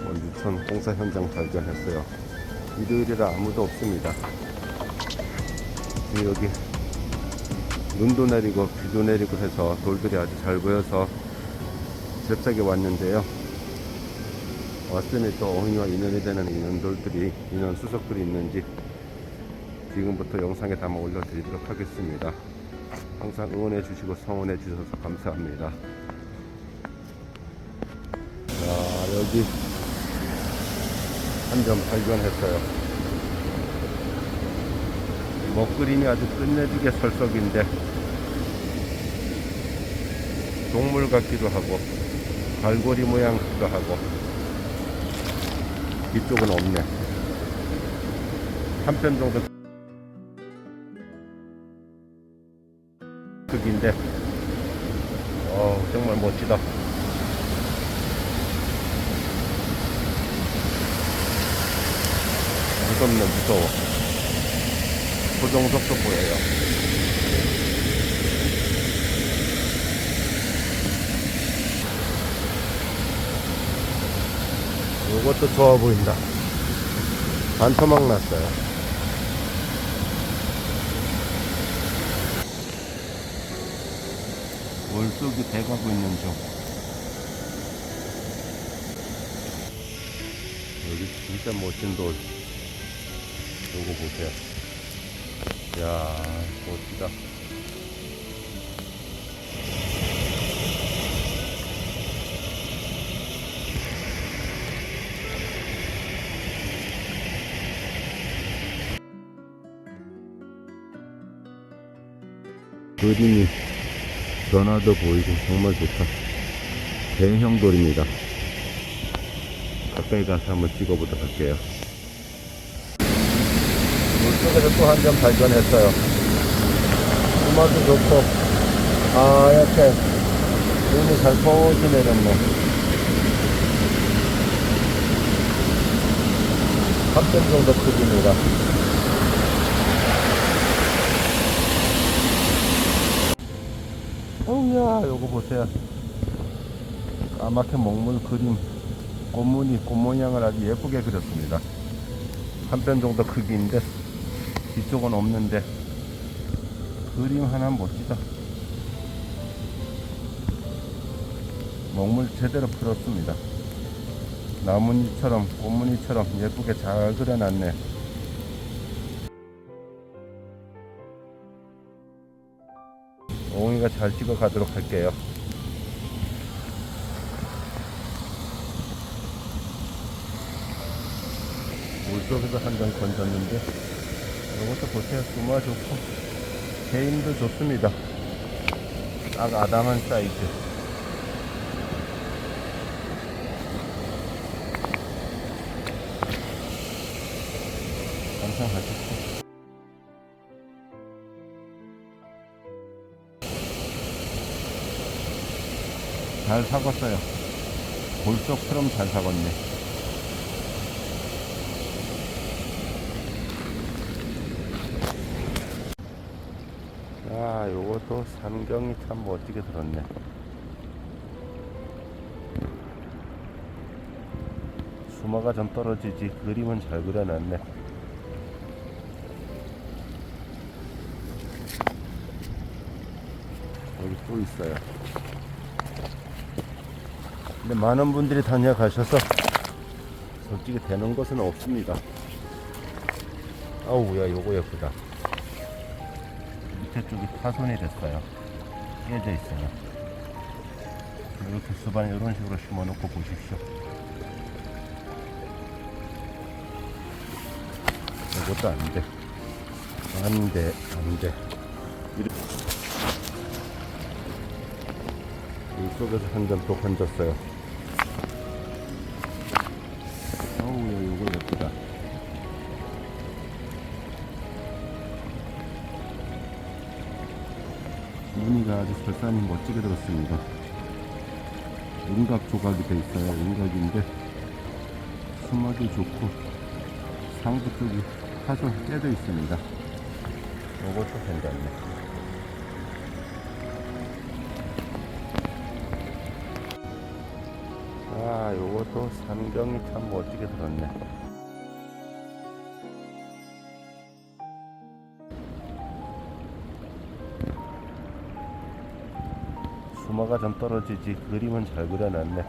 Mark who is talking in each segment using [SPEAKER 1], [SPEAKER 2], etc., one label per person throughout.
[SPEAKER 1] 오늘 유천 공사 현장 발견했어요. 일요일이라 아무도 없습니다. 여기 눈도 내리고 비도 내리고 해서 돌들이 아주 잘 보여서 잽싸게 왔는데요. 왔으니 또 어머니와 인연이 되는 인연 돌들이 인연 수석들이 있는지 지금부터 영상에 담아 올려드리도록 하겠습니다. 항상 응원해 주시고 성원해 주셔서 감사합니다. 자, 여기 한 점 발견했어요. 먹그림이 아주 끝내주게 설석인데 동물 같기도 하고 갈고리 모양 같기도 하고 이쪽은 없네. 한편 정도 크기인데 어 정말 멋지다. 무섭네 무서워 고정석도 보여요. 이것도 좋아 보인다. 반토막 났어요. 물속이 돼가고 있는 중. 여기 진짜 멋진 돌. 요거 보세요. 야, 멋지다. 그림이 변화도 보이고 정말 좋다. 대형 돌입니다. 가까이 가서 한번 찍어보도록 할게요. 물속에서 또 한 점 발견했어요. 음악도 좋고, 아, 이렇게 눈이 잘 포지 내렸네. 한점 정도 크기입니다. 어우야, 요거 보세요. 까맣게 먹물 그림, 꽃무늬, 꽃 모양을 아주 예쁘게 그렸습니다. 한 편 정도 크기인데 뒤쪽은 없는데 그림 하나 멋지다. 먹물 제대로 풀었습니다. 나뭇잎처럼 꽃무늬처럼 예쁘게 잘 그려놨네. 옹이가 잘 찍어 가도록 할게요. 물속에서 한 장 건졌는데 이것도 보세요. 수마 좋고. 개인도 좋습니다. 딱 아담한 사이즈. 감상하셨고. 잘 사갔어요. 골석처럼 잘 사갔네 아, 요것도 삼경이 참 멋지게 들었네. 수마가 좀 떨어지지 그림은 잘 그려놨네. 여기 또 있어요. 근데 많은 분들이 다녀가셔서 솔직히 되는 것은 없습니다. 아우야, 요거 예쁘다. 밑에 쪽이 파손이 됐어요. 깨져 있어요. 이렇게 수반 이런 식으로 심어 놓고 보십시오. 이것도 안 돼. 안 돼, 안 돼. 이 속에서 한점또 건졌어요. 무늬가 아주 설산이 멋지게 들었습니다. 윤곽 조각이 돼 있어요. 윤곽인데 수막이 좋고 상부 쪽이 파손 깨져 있습니다. 이것도 괜찮네. 아, 요것도 삼경이 참 멋지게 들었네. 수마가 좀 떨어지지 그림은 잘 그려놨네.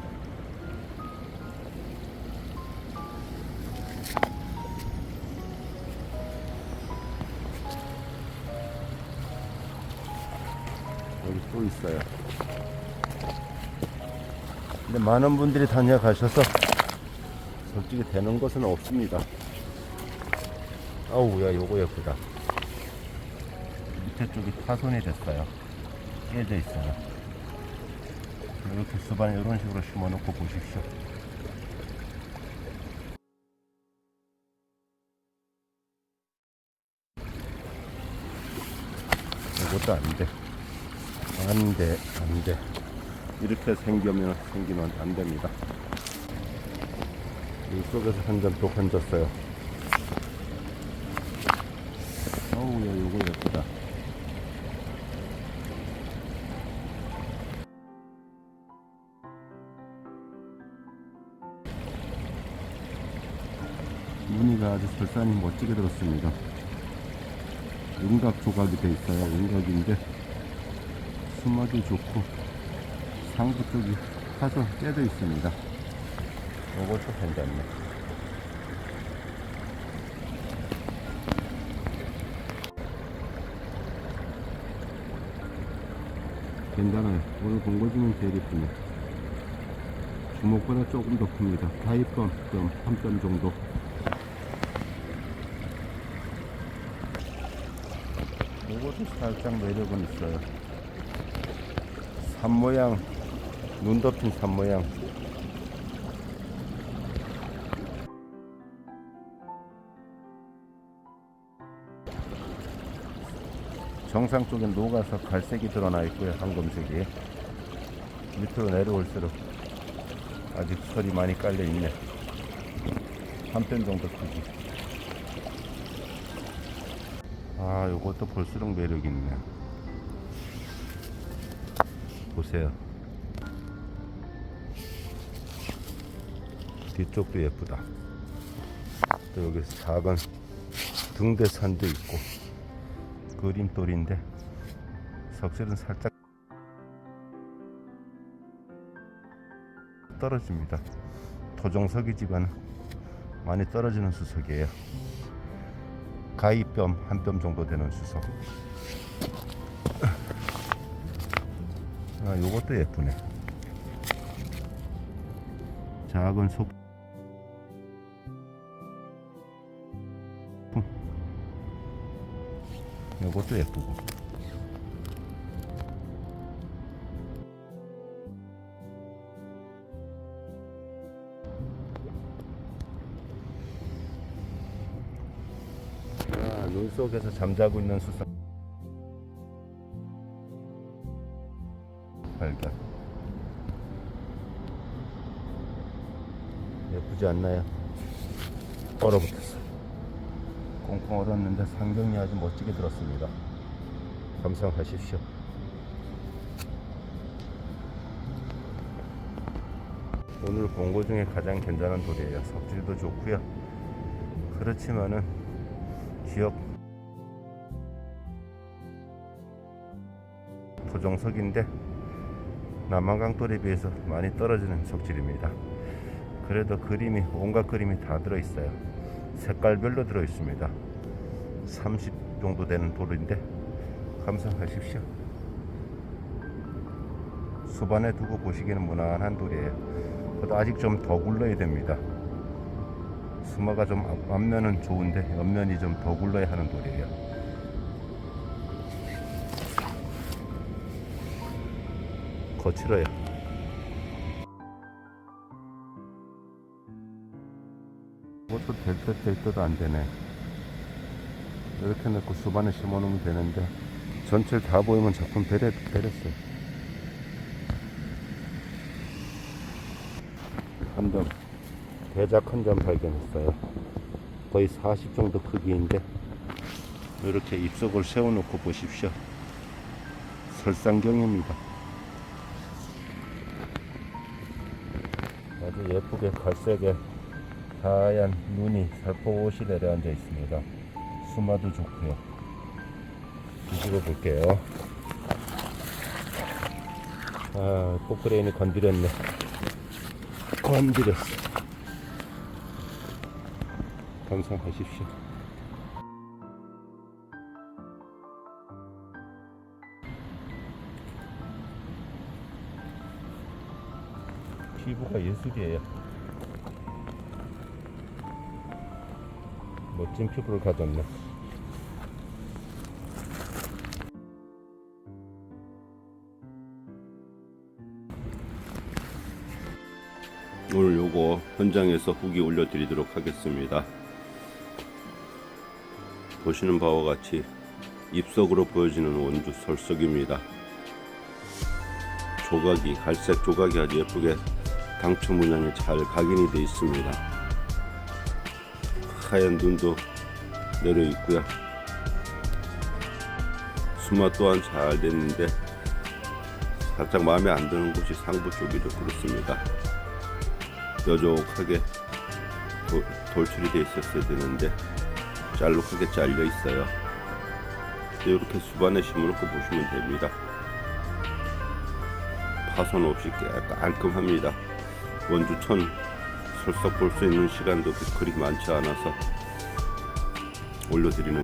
[SPEAKER 1] 여기 또 있어요. 근데 많은 분들이 다녀가셔서 솔직히 되는 것은 없습니다. 아우야 요거 예쁘다. 밑에 쪽이 파손이 됐어요. 깨져 있어요. 이렇게 수반에 이런 식으로 심어놓고 보십시오. 이것도 안 돼. 안 돼, 안 돼. 이렇게 생기면, 생기면 안 됩니다. 이 속에서 한 점 또 건졌어요. 어우, 야, 요거 예쁘다. 무늬가 아주 설산이 멋지게 들었습니다. 윤곽 조각이 돼 있어요. 윤곽인데 수막이 좋고 상부 쪽이 파손 깨져 있습니다. 이것도 괜찮네. 괜찮아요. 오늘 본 거 중엔 제일 이쁘네. 주먹보다 조금 더 큽니다. 다이펌 점 3점 정도. 이것도 살짝 매력은 있어요. 산 모양, 눈 덮인 산 모양. 정상 쪽엔 녹아서 갈색이 드러나 있고요, 황금색이. 밑으로 내려올수록 아직 설이 많이 깔려 있네. 한 편 정도 크기. 아, 요것도 볼수록 매력 있네. 보세요. 뒤쪽도 예쁘다. 또 여기 작은 등대산도 있고 그림돌인데 석실은 살짝 떨어집니다. 토종석이지만 많이 떨어지는 수석이에요. 가위뼈 한 뼘 정도 되는 수석. 아, 요것도 예쁘네. 작은 소. 요것도 예쁘고. 속에서 잠자고 있는 수석. 발견. 예쁘지 않나요? 얼어붙었어. 꽁꽁 얼었는데 상경이 아주 멋지게 들었습니다. 감상하십시오. 오늘 본거 중에 가장 괜찮은 돌이에요. 석질도 좋고요. 그렇지만은 지역 토종석인데 남한강돌에 비해서 많이 떨어지는 석질입니다. 그래도 그림이 온갖 그림이 다 들어 있어요. 색깔별로 들어 있습니다. 30 정도 되는 돌인데 감상하십시오. 수반에 두고 보시기에는 무난한 돌이에요. 그래도 아직 좀 더 굴러야 됩니다. 수마가 좀 앞- 앞면은 좋은데 옆면이 좀 더 굴러야 하는 돌이에요. 거칠어요. 그것도 될 듯 될 듯 안 되네. 이렇게 넣고 수반에 심어 놓으면 되는데 전체를 다 보이면 작품 베레, 베렸어요. 한 점, 대작 한 점 발견했어요. 거의 40 정도 크기인데, 이렇게 입속을 세워놓고 보십시오. 설상경입니다. 아주 예쁘게 갈색에 하얀 눈이 살포시 내려앉아 있습니다. 수마도 좋고요. 뒤집어 볼게요. 아, 포크레인이 건드렸네. 건드렸어. 감상하십시오. 피부가 예술이에요. 멋진 피부를 가졌네. 오늘 요거 현장에서 후기 올려드리도록 하겠습니다. 보시는 바와 같이 입석으로 보여지는 원주 설석입니다. 조각이 갈색 조각이 아주 예쁘게 당초 문양에 잘 각인이 되어 있습니다. 하얀 눈도 내려 있고요. 수마 또한 잘 됐는데 살짝 마음에 안 드는 곳이 상부 쪽이죠. 그렇습니다. 뾰족하게 도- 돌출이 되어 있었어야 되는데 짤록하게 잘려 있어요. 이렇게 수반에 심어놓고 보시면 됩니다. 파손 없이 깨- 깔끔합니다. 원주천 설석 볼 수 있는 시간도 그리 많지 않아서 올려드리는